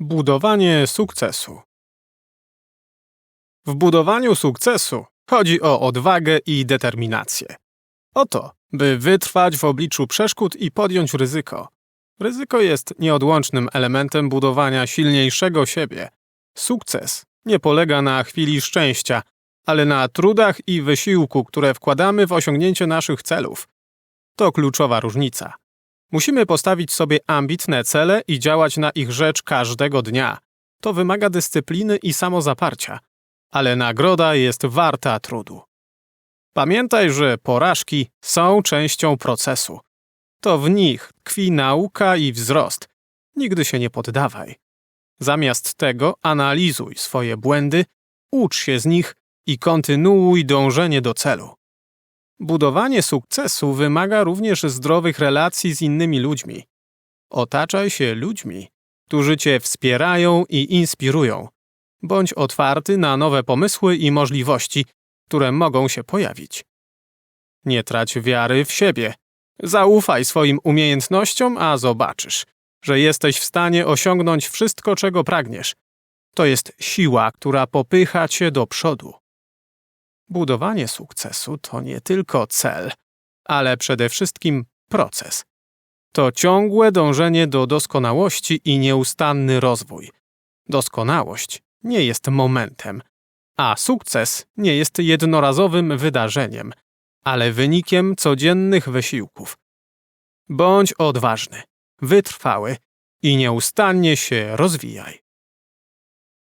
Budowanie sukcesu. W budowaniu sukcesu chodzi o odwagę i determinację. O to, by wytrwać w obliczu przeszkód i podjąć ryzyko. Ryzyko jest nieodłącznym elementem budowania silniejszego siebie. Sukces nie polega na chwili szczęścia, ale na trudach i wysiłku, które wkładamy w osiągnięcie naszych celów. To kluczowa różnica. Musimy postawić sobie ambitne cele i działać na ich rzecz każdego dnia. To wymaga dyscypliny i samozaparcia, ale nagroda jest warta trudu. Pamiętaj, że porażki są częścią procesu. To w nich tkwi nauka i wzrost. Nigdy się nie poddawaj. Zamiast tego analizuj swoje błędy, ucz się z nich i kontynuuj dążenie do celu. Budowanie sukcesu wymaga również zdrowych relacji z innymi ludźmi. Otaczaj się ludźmi, którzy cię wspierają i inspirują. Bądź otwarty na nowe pomysły i możliwości, które mogą się pojawić. Nie trać wiary w siebie. Zaufaj swoim umiejętnościom, a zobaczysz, że jesteś w stanie osiągnąć wszystko, czego pragniesz. To jest siła, która popycha cię do przodu. Budowanie sukcesu to nie tylko cel, ale przede wszystkim proces. To ciągłe dążenie do doskonałości i nieustanny rozwój. Doskonałość nie jest momentem, a sukces nie jest jednorazowym wydarzeniem, ale wynikiem codziennych wysiłków. Bądź odważny, wytrwały i nieustannie się rozwijaj.